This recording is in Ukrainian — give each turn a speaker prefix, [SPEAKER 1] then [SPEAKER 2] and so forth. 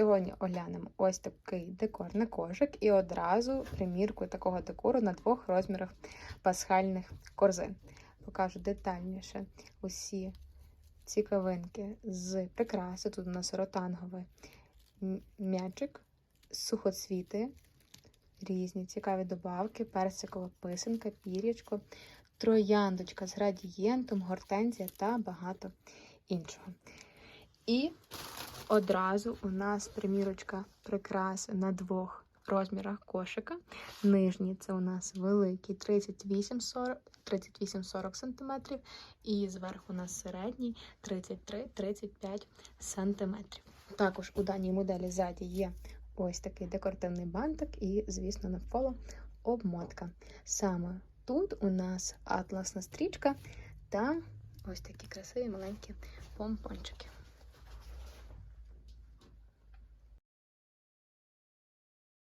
[SPEAKER 1] Сьогодні оглянемо ось такий декор на кошик і одразу примірку такого декору на двох розмірах пасхальних корзин. Покажу детальніше усі цікавинки з прикраси. Тут у нас ротанговий м'ячик, сухоцвіти, різні цікаві добавки, персикова писанка, пір'ячко, трояндочка з градієнтом, гортензія та багато іншого. І одразу у нас примірочка прикраси на двох розмірах кошика. Нижній це у нас великий 38-40 38-40 см, і зверху у нас середній 33-35 см. Також у даній моделі ззаді є ось такий декоративний бантик і, звісно, навколо обмотка. Саме тут у нас атласна стрічка та ось такі красиві маленькі помпончики.